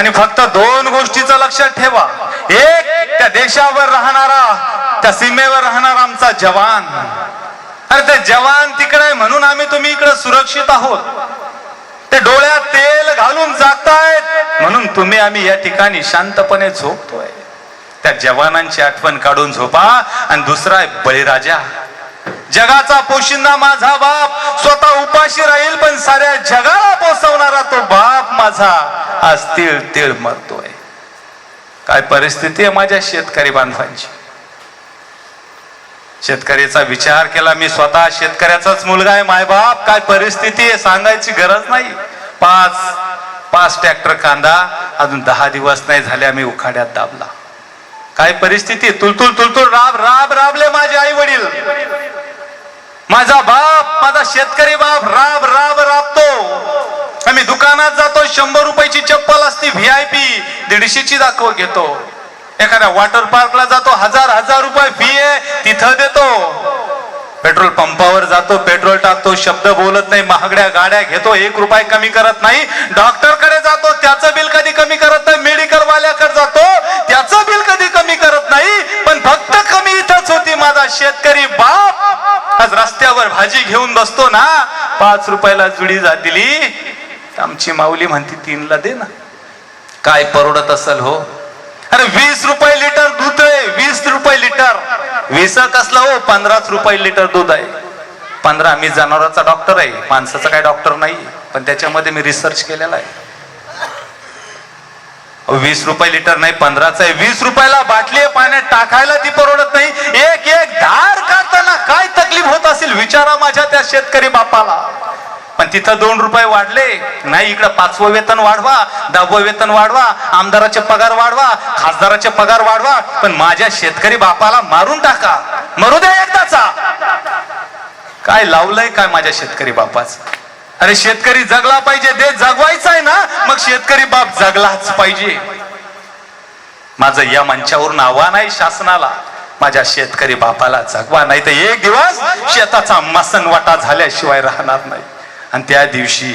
आणि फक्त दोन गोष्टीचं लक्षात ठेवा. एक त्या देशावर राहणारा त्या सीमेवर राहणारा आमचा जवान. अरे ते जवान तिकडे आहे म्हणून आम्ही तुम्ही इकडे सुरक्षित आहोत. ते डोळ्यात तेल घालून जागतायत म्हणून तुम्ही आम्ही या ठिकाणी शांतपणे झोपतोय. त्या जवानांची आठवण काढून झोपा. आणि दुसरा आहे बळीराजा. जगाचा पोशिंदा माझा बाप. स्वतः उपाशी राहील पण साऱ्या जगाला पोचवणारा तो बाप माझा. आज तीळ तिळ मरतोय. काय परिस्थिती आहे माझ्या शेतकरी बांधवांची? शेतकऱ्याचा विचार केला मी स्वतः शेतकऱ्याचाच मुलगा आहे मायबाप काय परिस्थिती आहे सांगायची गरज नाही. पाच पाच ट्रॅक्टर कांदा अजून दहा दिवस नाही झाले आम्ही उखाड्यात दाबला. काय परिस्थिती तुलतुल तुलतुल राब राब राबले माझे आई वडील माझा बाप माझा शेतकरी बाप राब राब राबतो. आम्ही दुकानात जातो शंभर रुपयाची व्ही आय पी दीडशेची दाखव घेतो. एखाद्या वॉटर पार्कला जातो हजार हजार रुपये फी आहे तिथं देतो. पेट्रोल पंपावर जातो पेट्रोल टाकतो शब्द बोलत नाही महागड्या गाड्या घेतो एक रुपये कमी करत नाही. डॉक्टरकडे जातो त्याचं बिल कधी कमी करत नाही मेडिकल वाल्याकडे जातो त्याचं बिल कधी कमी करत नाही पण फक्त कमी इथंच होती माझा शेतकरी बाप. आज रस्त्यावर भाजी घेऊन बसतो ना पाच रुपयाला जुडी जा आमची माऊली म्हणती तीनला दे ना. काय परवडत असेल हो? अरे वीस रुपये लिटर दूध आहे वीस रुपये लिटर. विसा कसला हो? पंधराच रुपये लिटर दूध आहे. पंधरा मी जनावराचा डॉक्टर आहे. माणसाचा काय डॉक्टर नाही. पण त्याच्यामध्ये मी रिसर्च केलेला आहे. वीस रुपये लिटर नाही पंधराच आहे. वीस रुपयाला बाटली आहे पाण्यात टाकायला ती परवडत नाही. एक एक धार काढताना काय तकलीफ होत असेल? विचारा माझ्या त्या शेतकरी बापाला. तिथं दोन रुपये वाढले. नाही इकडं पाचवं वेतन वाढवा दहावं वेतन वाढवा आमदाराचे पगार वाढवा खासदाराचे पगार वाढवा पण माझ्या शेतकरी बापाला मारून टाका. मरू द्या एकदाचा. काय लावलंय काय माझ्या शेतकरी बापाच? अरे शेतकरी जगला पाहिजे देश जगवायचा आहे ना मग शेतकरी बाप जगलाच पाहिजे. माझं या मंचावरून आव्हान आहे शासनाला माझ्या शेतकरी बापाला जगवा नाही तर एक दिवस शेताचा मसनवाटा झाल्याशिवाय राहणार नाही. आणि त्या दिवशी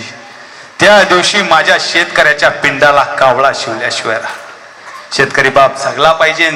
त्या दिवशी माझ्या शेतकऱ्याच्या पिंडाला कावळा शिवल्याशिवाय शेतकरी बाप जगला पाहिजे.